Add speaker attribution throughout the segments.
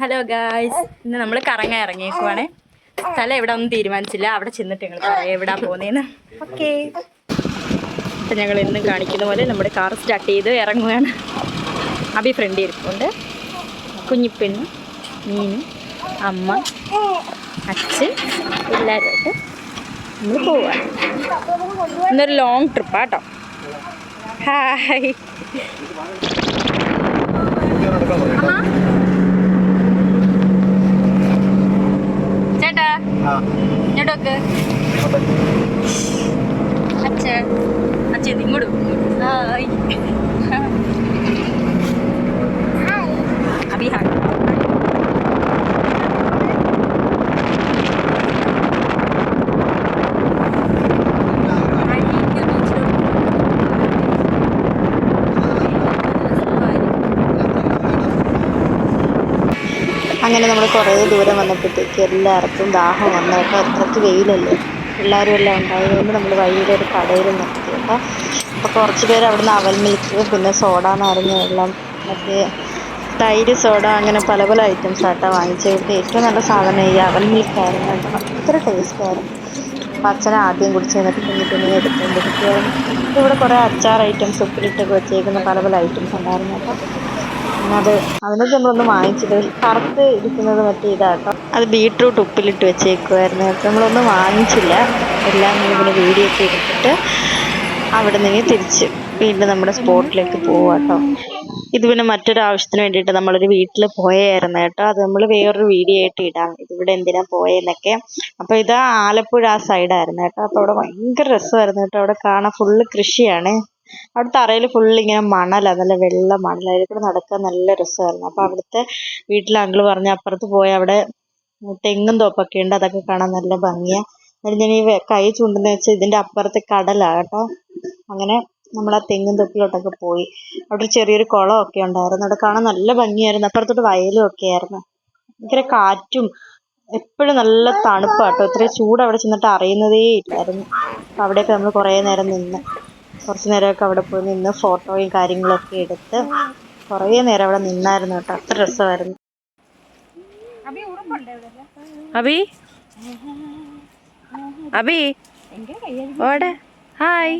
Speaker 1: Hello guys ഇന്ന് നമ്മൾ കറങ്ങാൻ ഇറങ്ങിയേക്കുവാണ്. സ്ഥലം എവിടെ ഒന്നും തീരുമാനിച്ചില്ല. അവിടെ ചെന്നിട്ട് ഞങ്ങൾ പറയാം എവിടാ പോകുന്നതെന്ന് ഓക്കെ അപ്പം ഞങ്ങൾ ഇന്ന് കാണിക്കുന്ന പോലെ നമ്മുടെ കാർ സ്റ്റാർട്ട് ചെയ്ത് ഇറങ്ങുകയാണ് അഭി ഫ്രണ്ട് ഇരിപ്പുണ്ട്. കുഞ്ഞിപ്പെണ്ണ് മീനും അമ്മ അച്ഛൻ എല്ലാവരുമായിട്ട് നമ്മൾ പോവാണ്. ഇന്നൊരു ലോങ് ട്രിപ്പാട്ടോ ഹായ് Good.
Speaker 2: അങ്ങനെ നമ്മൾ കുറേ ദൂരം വന്നപ്പോഴത്തേക്ക് എല്ലായിടത്തും ദാഹം വന്നു. കേട്ടോ അത്രയ്ക്ക് വെയിലല്ലേ? പിള്ളേരും എല്ലാം ഉണ്ടായതുകൊണ്ട് നമ്മൾ വഴിയിലെ ഒരു കടയിൽ നിർത്തി. കേട്ടോ അപ്പോൾ കുറച്ച് പേര് അവിടുന്ന് അവൽ മിൽക്ക് പിന്നെ സോഡ നാരങ്ങ വെള്ളം മറ്റേ തൈര് സോഡ അങ്ങനെ പല പല ഐറ്റംസ് ആട്ടോ വാങ്ങിച്ചത്. ഇവിടുത്തെ ഏറ്റവും നല്ല സാധനം ഈ അവൽ മിൽക്കായിരുന്നു കേട്ടോ. ടേസ്റ്റ് ആയിരുന്നു. അപ്പോൾ അച്ഛൻ ആദ്യം കുടിച്ച് എന്നിട്ട് കുഞ്ഞു കുഞ്ഞിനെ എടുത്തുകൊണ്ടിരിക്കുകയായിരുന്നു ഇവിടെ കുറേ അച്ചാർ ഐറ്റംസ് ഉപ്പിലിട്ടൊക്കെ വെച്ചേക്കുന്ന പല പല ഐറ്റംസ് ഉണ്ടായിരുന്നു പിന്നെ അത് അതിനൊക്കെ നമ്മളൊന്നും വാങ്ങിച്ചില്ല കറുത്ത് ഇരിക്കുന്നത് മറ്റേ ഇതാട്ടോ. അത് ബീട്രൂട്ട് ഉപ്പിലിട്ട് വെച്ചേക്കുമായിരുന്നു നമ്മളൊന്നും വാങ്ങിച്ചില്ല. എല്ലാം ഇങ്ങനെ വീഡിയോ ഒക്കെ എടുത്തിട്ട് അവിടെ നിന്ന് തിരിച്ച് വീണ്ടും നമ്മുടെ സ്പോട്ടിലേക്ക് പോവാട്ടോ. ഇത് പിന്നെ മറ്റൊരു ആവശ്യത്തിന് വേണ്ടിയിട്ട് നമ്മളൊരു വീട്ടിൽ പോയായിരുന്നു കേട്ടോ. അത് നമ്മൾ വേറൊരു വീഡിയോ ആയിട്ട് ഇടാം. ഇതിവിടെ എന്തിനാ പോയെന്നൊക്കെ. അപ്പോൾ ഇത് ആലപ്പുഴ ആ സൈഡായിരുന്നു കേട്ടോ. അപ്പോൾ അവിടെ ഭയങ്കര രസമായിരുന്നു കേട്ടോ. അവിടെ കാണാൻ ഫുള്ള് കൃഷിയാണ്. അവിടെ തറയിൽ ഫുൾ ഇങ്ങനെ മണലാണ് നല്ല വെള്ള മണൽ. അതിൽ കൂടെ നടക്കാൻ നല്ല രസമായിരുന്നു. അപ്പോൾ അവിടുത്തെ വീട്ടിലെ അങ്കിൾ പറഞ്ഞു അപ്പുറത്ത് പോയി അവിടെ തെങ്ങും തോപ്പൊക്കെ ഉണ്ട്. അതൊക്കെ കാണാൻ നല്ല ഭംഗിയാണ് എന്നിട്ട് ഞാൻ ഈ കൈ ചൂണ്ടുന്ന വെച്ചാൽ ഇതിന്റെ അപ്പുറത്ത് കടലാണ് കേട്ടോ. അങ്ങനെ നമ്മൾ ആ തെങ്ങും തൊപ്പിലോട്ടൊക്കെ പോയി. അവിടെ ചെറിയൊരു കുളമൊക്കെ ഉണ്ടായിരുന്നു. അവിടെ കാണാൻ നല്ല ഭംഗിയായിരുന്നു. അപ്പുറത്തോട്ട് വയലും ഒക്കെ ആയിരുന്നു. ഭയങ്കര കാറ്റും എപ്പോഴും നല്ല തണുപ്പാട്ടോ ഇത്രയും ചൂട് അവിടെ ചെന്നിട്ട് അറിയുന്നതേ ഇല്ലായിരുന്നു. അവിടെയൊക്കെ നമ്മൾ കുറേ നേരം നിന്ന്. കുറച്ച് നേരമൊക്കെ അവിടെ പോയി നിന്ന് ഫോട്ടോയും കാര്യങ്ങളൊക്കെ എടുത്ത് കുറേ നേരം അവിടെ നിന്നായിരുന്നു കേട്ടോ. അത്ര രസമായിരുന്നു.
Speaker 1: അബി അബി? ഓടെ. ഹായ്.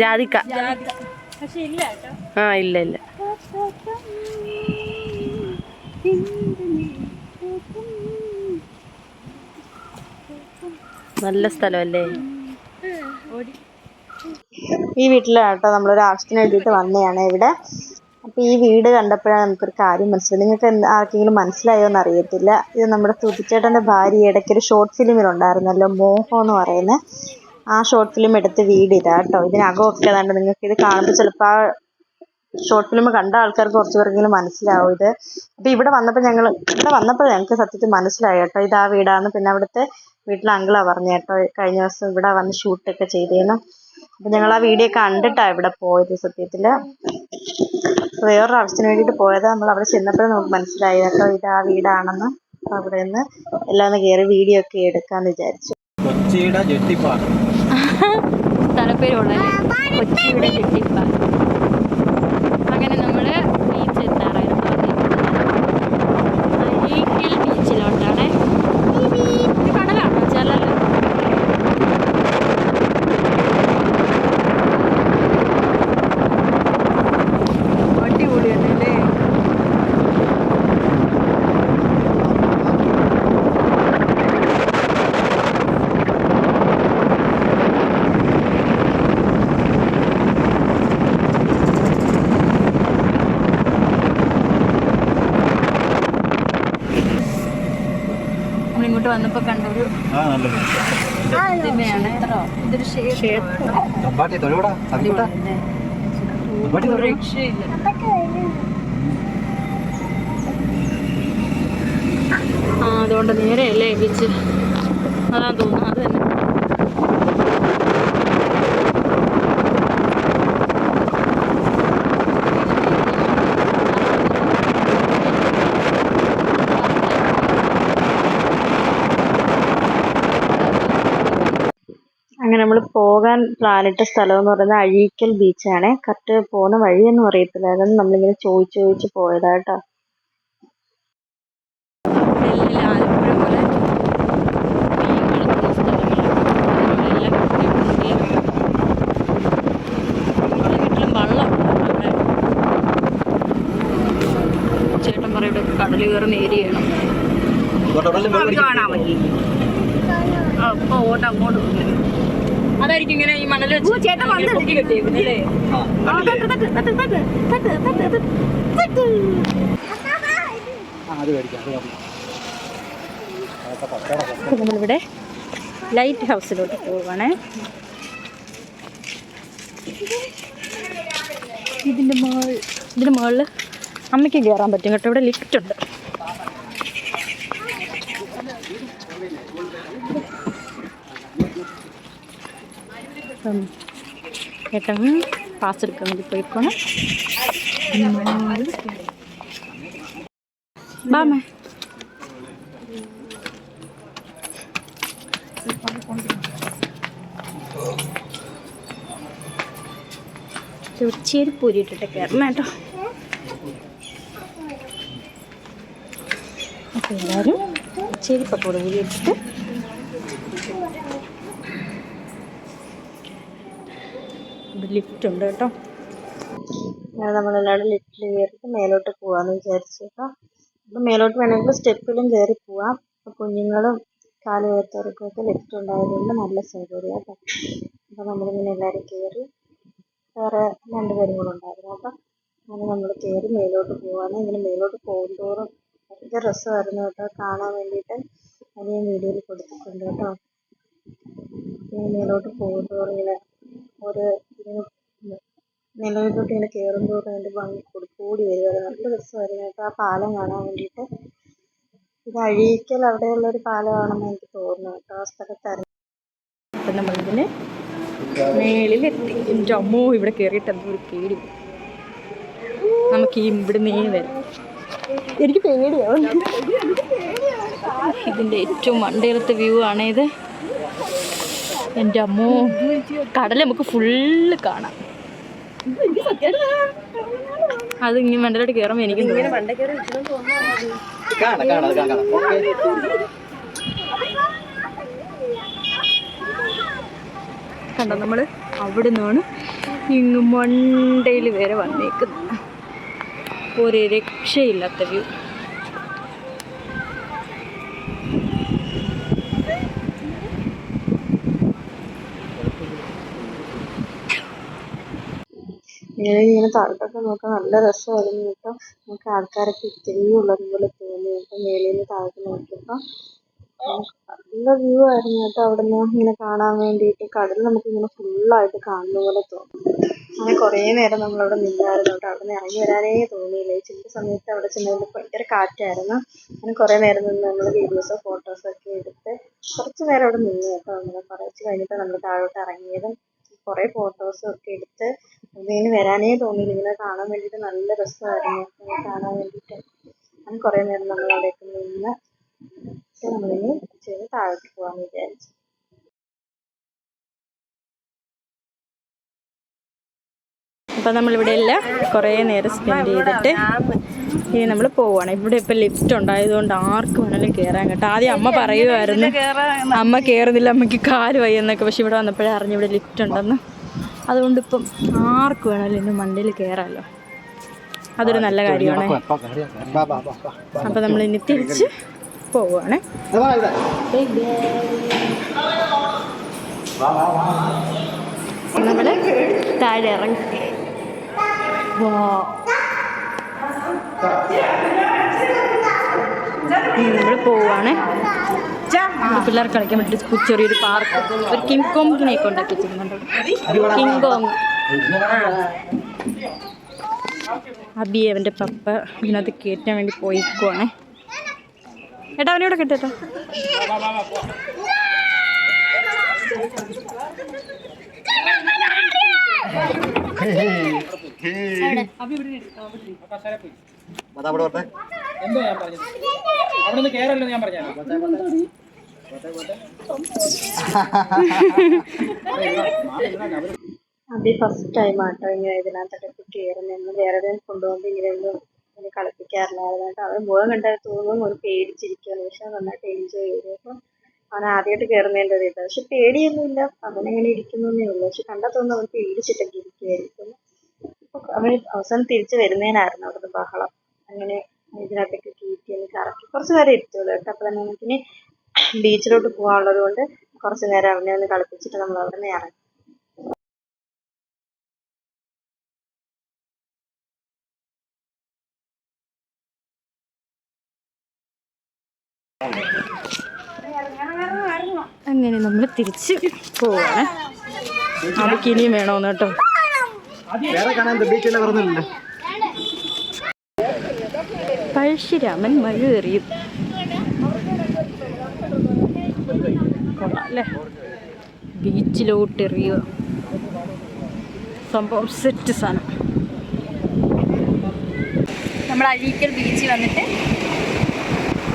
Speaker 1: ജാതിക്ക. ആ ഇല്ല ഇല്ല. നല്ല സ്ഥലമല്ലേ?
Speaker 2: ഈ വീട്ടിലാട്ടോ നമ്മളൊരു ആവശ്യത്തിന് വേണ്ടിയിട്ട് വന്നതാണ് ഇവിടെ. അപ്പോൾ ഈ വീട് കണ്ടപ്പോഴാണ് നമുക്കൊരു കാര്യം മനസ്സിലായി നിങ്ങൾക്ക് ആർക്കെങ്കിലും മനസ്സിലായോ എന്ന് അറിയത്തില്ല ഇത് നമ്മുടെ തുതിച്ചേട്ടന്റെ ഭാര്യ ഇടയ്ക്കൊരു ഷോർട്ട് ഫിലിമിലുണ്ടായിരുന്നല്ലോ മോഹോ എന്ന് പറയുന്നത് ആ ഷോർട്ട് ഫിലിം എടുത്ത് വീട് ഇതാ കേട്ടോ. ഇതിനകമൊക്കെ തന്നെ നിങ്ങൾക്ക് ഇത് കാണുമ്പോൾ ചിലപ്പോൾ ആ ഷോർട്ട് ഫിലിം കണ്ട ആൾക്കാർക്ക് കുറച്ച് പേർക്കെങ്കിലും മനസ്സിലാവും ഇത്. അപ്പോൾ ഇവിടെ വന്നപ്പോൾ ഞങ്ങൾ ഇവിടെ വന്നപ്പോൾ ഞങ്ങൾക്ക് സത്യത്തിൽ മനസ്സിലായി കേട്ടോ. ഇത് ആ വീടാണ് പിന്നെ അവിടുത്തെ വീട്ടിലെ അങ്കിളാണ് പറഞ്ഞു കേട്ടോ. കഴിഞ്ഞ ദിവസം ഇവിടെ വന്ന് ഷൂട്ടൊക്കെ ചെയ്തേന്ന്. അപ്പം ഞങ്ങൾ ആ വീഡിയോ കണ്ടിട്ടാണ് ഇവിടെ പോയത് സത്യത്തിൽ വേറൊരു ആവശ്യത്തിന് വേണ്ടിയിട്ട് പോയത്. നമ്മൾ അവിടെ ചെന്നപ്പോഴേ നമുക്ക് മനസ്സിലായി. കേട്ടോ ഇത് ആ വീടാണെന്ന് അപ്പോൾ അവിടെ നിന്ന് എല്ലാം കയറി വീഡിയോ ഒക്കെ എടുക്കാന്ന് വിചാരിച്ചു.
Speaker 3: കൊച്ചിയുടെ
Speaker 1: കൊച്ചിയുടെ ചെട്ടിപ്പാൽ അങ്ങനെ നമ്മൾ ബീച്ച് എത്താറായിരുന്നു അഴീക്കൽ ബീച്ചിലോട്ടാണ് ഇത് കടലാണോ ചെല്ലല്ലോ അടിപൊളിയല്ലേ കണ്ടൊരു പ്രതിമയാണ് ഇതൊരു ക്ഷേത്രം. രക്ഷയില്ല. ആ അതുകൊണ്ട് നേരെയല്ലേ ബീച്ച് അതാ തോന്നുന്നു. അത് തന്നെ
Speaker 2: അങ്ങനെ നമ്മൾ പോകാൻ പോകാൻ പ്ലാനിട്ട സ്ഥലം എന്ന് പറയുന്നത് അഴീക്കൽ ബീച്ചാണ് കറക്റ്റ് പോകുന്ന വഴിയൊന്നും അറിയത്തില്ല അതൊന്നും നമ്മളിങ്ങനെ ചോദിച്ച് ചോദിച്ച് പോയതാട്ടോ
Speaker 1: ചേട്ടൻ പറയും ഇവിടെ കടൽ കയറുന്ന ഏരിയയാണ് ഓട്ടം അങ്ങോട്ട് അതായിരിക്കും ഇങ്ങനെ ഈ മണൽ നമ്മളിവിടെ ലൈറ്റ് ഹൗസിലോട്ട് പോവാണേ. ഇതിന്റെ മുകൾ ഇതിന്റെ മുകളിൽ അമ്മയ്ക്ക് കേറാൻ പറ്റും കേട്ടോ. ഇവിടെ ലിഫ്റ്റ് ഉണ്ട്. അപ്പം ഏട്ടൻ പാസ് എടുക്കാൻ വേണ്ടി പോയിക്കോണം ബാമേ ചെറുച്ചേരി പൂരിയിട്ടിട്ട് കയറണം കേട്ടോ അപ്പോൾ എല്ലാവരും ചെരിപ്പൊക്കെ കൂടി ഇട്ടിട്ട് ലിഫ്റ്റ് ഉണ്ട് കേട്ടോ.
Speaker 2: അങ്ങനെ നമ്മളെല്ലാവരും ലിഫ്റ്റിൽ കയറിയിട്ട് മേലോട്ട് പോവാന്ന് വിചാരിച്ചു കേട്ടോ. അപ്പം മേലോട്ട് വേണമെങ്കിൽ സ്റ്റെപ്പിലും കയറി പോവാം. അപ്പോൾ കുഞ്ഞുങ്ങളും കാൽ ലിഫ്റ്റ് ഉണ്ടായതുകൊണ്ട് നല്ല സൗകര്യം കേട്ടോ. അപ്പോൾ നമ്മളിങ്ങനെ എല്ലാവരും കയറി വേറെ രണ്ട് ഉണ്ടായിരുന്നു കേട്ടോ. അങ്ങനെ നമ്മൾ കയറി മേലോട്ട് പോവാണ്. ഇങ്ങനെ മേലോട്ട് പോകുന്തോറും ഭയങ്കര രസമായിരുന്നു കേട്ടോ. കാണാൻ വേണ്ടിയിട്ട് അത് ഞാൻ വീഡിയോയിൽ കൊടുത്തിട്ടുണ്ട് കേട്ടോ. മേലോട്ട് പോകുമ്പോൾ ഇങ്ങനെ ഒരു ഇങ്ങനെ നിലവിലോട്ട് ഇങ്ങനെ കയറുമ്പോൾ അതിന്റെ ഭംഗി കൂടി വരുമായിരുന്നു നല്ല രസമായിരുന്നു ആ പാലം കാണാൻ വേണ്ടിയിട്ട്. ഇത് അഴീക്കൽ ഒരു പാലമാണെന്ന് എനിക്ക് തോന്നുന്നു കേട്ടോ. ആ സ്ഥലത്തായിരുന്നു
Speaker 1: നമ്മളിതിന് മേളിലെത്തി എന്റെ അമ്മോ ഇവിടെ കയറിയിട്ട് എന്തോ ഒരു പേടി. നമുക്ക് ഈ ഇവിടെ നീ വരാം. എനിക്ക് പേടിയാവും ഇതിന്റെ ഏറ്റവും മണ്ടയിലത്തെ വ്യൂ ആണിത്. എന്റെ അമ്മോ കടൽ നമുക്ക് ഫുള്ള് കാണാം. അത് ഇങ്ങനെ മണ്ടലോട്ട് കയറുമ്പോൾ എനിക്ക്
Speaker 3: കാണാം കാണാം അത് കാണാം. ഓക്കെ.
Speaker 1: കണ്ടോ നമ്മൾ അവിടെ നിന്നാണ് ഇങ്ങ് മണ്ടയിൽ വരെ വന്നേക്കുന്നത്. ഒരു രക്ഷയില്ലാത്ത വ്യൂ
Speaker 2: ഇങ്ങനെ ഇങ്ങനെ താഴോട്ടൊക്കെ നോക്കാൻ നല്ല രസമായിരുന്നു കേട്ടോ. നമുക്ക് ആൾക്കാരൊക്കെ ഇത്തിരി ഉള്ളത് പോലെ തോന്നി. കേട്ടോ മേളിൽ നിന്ന് താഴോട്ട് നോക്കിയപ്പോൾ നല്ല വ്യൂ ആയിരുന്നു കേട്ടോ അവിടെ നിന്ന് ഇങ്ങനെ കാണാൻ വേണ്ടിയിട്ട് കടൽ നമുക്ക് ഇങ്ങനെ ഫുള്ളായിട്ട് കാണുന്ന പോലെ തോന്നി. അങ്ങനെ കുറേ നേരം നമ്മളവിടെ നിന്നായിരുന്നു. കേട്ടോ അവിടെ നിന്ന് ഇറങ്ങി വരാനേ തോന്നിയില്ല. ഈ ചുറ്റ സമയത്ത് അവിടെ ചെന്നതിൽ ഭയങ്കര കാറ്റായിരുന്നു. അങ്ങനെ കുറേ നേരം നിന്ന് നമ്മൾ വീഡിയോസോ ഫോട്ടോസോ ഒക്കെ എടുത്ത് കുറച്ച് നേരം അവിടെ നിന്നു കേട്ടോ. നമ്മൾ കുറച്ച് കഴിഞ്ഞിട്ട് നമ്മൾ താഴോട്ട് ഇറങ്ങിയതും. കുറേ ഫോട്ടോസും ഒക്കെ എടുത്ത് ഇങ്ങനെ വരാനേ തോന്നിയില്ല. ഇങ്ങനെ കാണാൻ വേണ്ടിയിട്ട് നല്ല രസമായിരുന്നു. കാണാൻ വേണ്ടിട്ട് അങ്ങനെ കുറേ നേരം നമ്മൾ അവിടെ നിന്ന് പക്ഷെ നമ്മളിനി ചെയ്ത് താഴോട്ട് പോകാമെന്ന് വിചാരിച്ചു.
Speaker 1: അപ്പം നമ്മളിവിടെ എല്ലാം കുറേ നേരം സ്പെൻഡ് ചെയ്തിട്ട് ഇനി നമ്മൾ പോവുകയാണ് ഇവിടെ ഇപ്പം ലിഫ്റ്റ് ഉണ്ടായതുകൊണ്ട് ആർക്ക് വേണമെങ്കിലും കയറാൻ കേട്ടോ ആദ്യം അമ്മ പറയുമായിരുന്നു അമ്മ കയറുന്നില്ല അമ്മയ്ക്ക് കാൽ വയ്യെന്നൊക്കെ. പക്ഷെ ഇവിടെ വന്നപ്പോഴേ അറിഞ്ഞ് ഇവിടെ ലിഫ്റ്റ് ഉണ്ടെന്ന്. അതുകൊണ്ട് ഇപ്പം ആർക്ക് വേണമെങ്കിലും ഇന്ന് മണ്ടയിൽ കയറാമല്ലോ അതൊരു നല്ല കാര്യമാണ്. അപ്പം നമ്മൾ ഇനി തിരിച്ച് പോവുകയാണ്. നമ്മൾ താഴെ ഇറങ്ങി. നമ്മൾ പോവാണ്. പിള്ളേർ കളിക്കാൻ വേണ്ടി ചെറിയൊരു പാർക്ക്. ഒരു കിങ് കോങ്ങിനെയൊക്കെ ഉണ്ടാക്കി വെച്ചിരുന്നുണ്ട് കിങ് കോങ് അബി അവന്റെ പപ്പ ഇതിനകത്ത് കയറ്റാൻ വേണ്ടി പോയിക്കുവാണേ. ഏട്ടാ അവനോട് കെട്ടേട്ടാ
Speaker 3: Hey, hey.
Speaker 4: എന്തോ ഞാൻ പറഞ്ഞത്? അവിടെ നിന്ന് കയറല്ലോ ഞാൻ പറഞ്ഞു
Speaker 2: അഭി ഫസ്റ്റ് ടൈം ആട്ടോ ഇങ്ങനെ ഇതിനകത്തൊക്കെ കയറുന്ന വേറെ ഏതെങ്കിലും കൊണ്ടുപോകുമ്പോൾ ഇങ്ങനെ ഒന്നും ഇങ്ങനെ കളിപ്പിക്കാറില്ലായിരുന്നു കേട്ടോ അവൻ മുഖം കണ്ടാൽ തോന്നും ഒരു പേടിച്ചിരിക്കുകയാണ് പക്ഷെ നന്നായിട്ട് എൻജോയ് ചെയ്തു. അപ്പം അവൻ ആദ്യമായിട്ട് കയറുന്നതിന്റെ ഒരു ഇത്. പക്ഷെ പേടിയൊന്നുമില്ല. അവനങ്ങനെ ഇരിക്കുന്നേ ഉള്ളൂ. പക്ഷെ കണ്ടാൽ തോന്നുന്നു അവൻ പേടിച്ചിട്ടൊക്കെ ഇരിക്കുകയായിരിക്കും അപ്പൊ അവൻ അവസാനം തിരിച്ചു വരുന്നതിനായിരുന്നു അവിടുന്ന് ബഹളം. അങ്ങനെ ഇതിനകത്തൊക്കെ കയറ്റി ഒന്ന് കറക്കി. കുറച്ച് നേരം ഇരുത്തുള്ളൂ കേട്ടോ. അപ്പോൾ തന്നെ നമുക്കിനി ബീച്ചിലോട്ട് പോകാനുള്ളത് കൊണ്ട് കുറച്ച് നേരം അവനെ ഒന്ന് കളിപ്പിച്ചിട്ട് നമ്മൾ അവിടെ നിന്ന് ഇറങ്ങി.
Speaker 1: അങ്ങനെ നമ്മൾ തിരിച്ച് പോവാണ്. അവർക്ക് ഇനിയും വേണമെന്ന് കേട്ടോ.
Speaker 3: വേറെ കാണാൻ ബീച്ചെല്ലാം പറഞ്ഞില്ലല്ലോ
Speaker 1: പഴശ്ശിരാമൻ മഴ എറിയും കൊള്ളാം അല്ലേ? ബീച്ചിലോട്ട് എറിയുക സംഭവം സെറ്റ് സാധനം നമ്മൾ അഴീക്കൽ ബീച്ചിൽ വന്നിട്ട്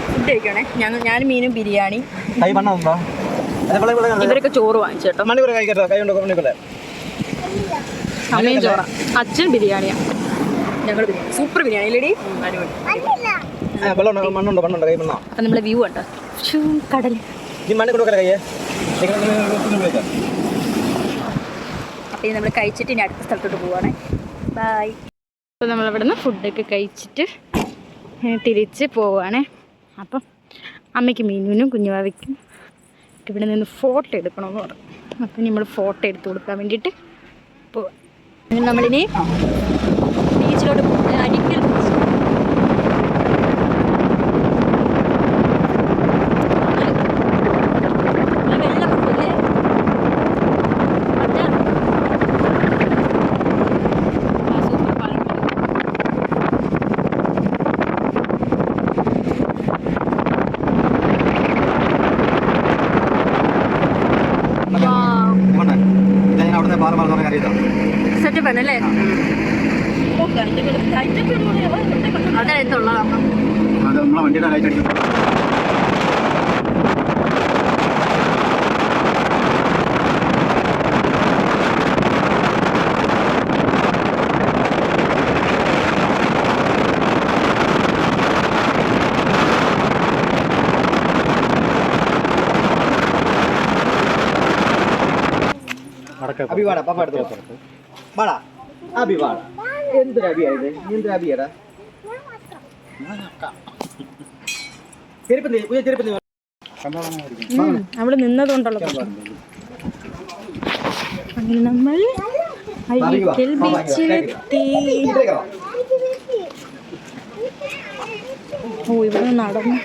Speaker 1: ഫുഡ് കഴിക്കണേ. ഞങ്ങൾ ഞാൻ മീനും ബിരിയാണി. ഇവരൊക്കെ ചോറ് വാങ്ങിച്ചു കേട്ടോ
Speaker 3: മണ്ണിക്കൂടെ കഴിക്കട്ടോ? കൈ കൊണ്ടോ മണ്ണിക്കൂടെ
Speaker 1: അമ്മയും ചോറ. അച്ഛൻ ബിരിയാണിയാ. ഞങ്ങൾ ബിരിയാണി. സൂപ്പർ ബിരിയാണി ഇല്ലടി അടിപൊളി.
Speaker 3: ആ വെള്ളം മണ്ണുണ്ടോ? മണ്ണുണ്ടോ? കൈ മണ്ണോ
Speaker 1: അപ്പം നമ്മളെ വ്യൂ ഉണ്ടോ ഷൂ കടൽ
Speaker 3: നീ കൊടുക്കല കയ്യേ?
Speaker 1: നമ്മൾ കഴിച്ചിട്ട് ഇനി അടുത്ത സ്ഥലത്തോട്ട് പോവാണ്. ബായ് അപ്പോൾ നമ്മളിവിടെ നിന്ന് ഫുഡൊക്കെ കഴിച്ചിട്ട് തിരിച്ച് പോവാണ്. അപ്പം അമ്മയ്ക്ക് മീനുവിനും കുഞ്ഞുവാവയ്ക്കും ഇവിടെ നിന്ന് ഫോട്ടോ എടുക്കണമെന്ന് പറഞ്ഞു. അപ്പം നമ്മൾ ഫോട്ടോ എടുത്ത് കൊടുക്കാൻ വേണ്ടിയിട്ട് നമ്മളിനി ബീച്ചിലോട്ട് പോകുന്നത് അരിക്കൽ ബീച്ച് വെള്ളം ഇല്ലേ? മഞ്ഞ. ആ, സൂപ്പർ പാലം.
Speaker 3: ഞാൻ അവിടുന്ന് പാറ പറഞ്ഞ അറിയാം
Speaker 1: സെറ്റപ്പ് ആണ് അല്ലേ അതെടുത്തുള്ളതാണ്
Speaker 3: അത് നമ്മളെ വണ്ടിയുടെ ലൈറ്റ് അടിക്കും അബി വാടാ പാപ്പ എടുത്ത്. വാടാ അബി വാടാ എന്തൊരു അബിയാ ഇത്? എന്തൊരു അബിയാടാ ചെരുപ്പ് പുതിയ ചെരുപ്പ്
Speaker 1: അവിടെ നിന്നതുകൊണ്ടുള്ള അങ്ങനെ നമ്മൾ അഴീക്കൽ ബീച്ചിലെത്തി. ഓ ഇവിടെ നടന്ന്.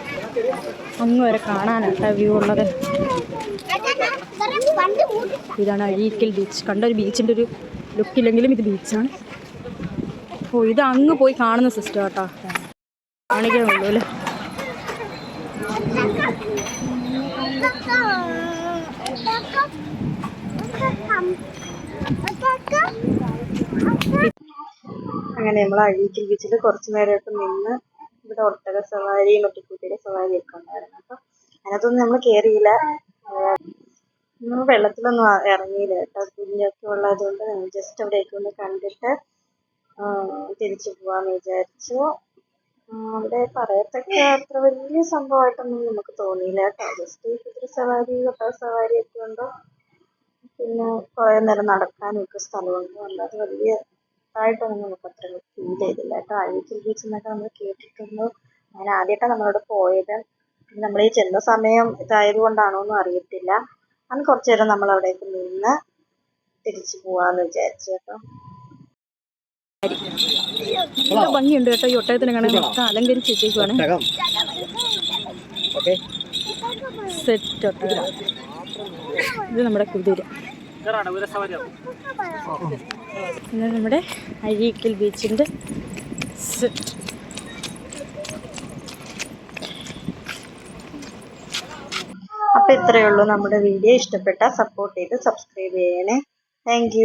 Speaker 1: അങ്ങ് വരെ കാണാനാണ് വ്യൂ ഉള്ളത്. ഇതാണ് അഴീക്കൽ ബീച്ച് കണ്ട ഒരു ബീച്ചിന്റെ ഒരു ലുക്കില്ലെങ്കിലും ഇത് ബീച്ചാണ് ഓ ഇത് അങ്ങ് പോയി കാണുന്ന സിസ്റ്റം കേട്ടോ കാണിക്കാനുള്ളൂ അല്ലേ?
Speaker 2: അങ്ങനെ നമ്മൾ അഴീക്കൽ ബീച്ചിൽ കുറച്ച് നേരമൊക്കെ നിന്ന് ഇവിടെ ഒട്ടക സവാരി മറ്റു കുതിര സവാരി ഒക്കെ ഉണ്ടായിരുന്നു. അപ്പൊ അതിനകത്തൊന്നും നമ്മൾ കേറിയില്ല. നമ്മൾ വെള്ളത്തിലൊന്നും ഇറങ്ങിയില്ല കേട്ടോ. കുഞ്ഞൊക്കെ ഉള്ളതുകൊണ്ട് ജസ്റ്റ് അവിടെയൊക്കെ ഒന്ന് കണ്ടിട്ട് തിരിച്ചു പോവാന്ന് വിചാരിച്ചു. അവിടെ പറയത്തക്ക അത്ര വലിയ സംഭവമായിട്ടൊന്നും നമുക്ക് തോന്നിയില്ല കേട്ടോ. ജസ്റ്റ് കുതിര സവാരി ഒട്ടക സവാരി ഒക്കെ ഉണ്ടോ? പിന്നെ കുറേ നേരം നടക്കാനും ഒക്കെ സ്ഥലമുണ്ട് അല്ലാതെ വലിയ ഇതായിട്ടൊന്നും നമുക്ക് അത്ര ഫീൽ ചെയ്തില്ല കേട്ടോ. അഴീക്കൽ ബീച്ച് എന്നൊക്കെ നമ്മൾ കേട്ടിട്ടുണ്ട്. ഞാൻ ആദ്യമായിട്ടാണ് നമ്മളോട് പോയത്. പിന്നെ നമ്മൾ ഈ ചെന്ന സമയം ഇതായത് കൊണ്ടാണോ എന്നും അറിയത്തില്ല. അന്ന് കുറച്ചു നേരം നമ്മൾ അവിടേക്ക് നിന്ന് തിരിച്ചു പോവാന്ന് വിചാരിച്ചു കേട്ടോ.
Speaker 1: നല്ല ഭംഗിയുണ്ട് കേട്ടോ ഈ ഒട്ടകത്തിനെ കാണാൻ. മൊത്തം അലങ്കരിച്ച് വെച്ചേക്കുവാണ് സെറ്റ് ഒട്ടക. ഇത്. നമ്മുടെ കുതിര. ഇത് നമ്മുടെ അഴീക്കൽ ബീച്ചിന്റെ സെറ്റ്
Speaker 2: അപ്പോൾ ഇത്രയേ ഉള്ളൂ. നമ്മുടെ വീഡിയോ ഇഷ്ടപ്പെട്ടാൽ സപ്പോർട്ട് ചെയ്ത് സബ്സ്ക്രൈബ് ചെയ്യണേ. താങ്ക്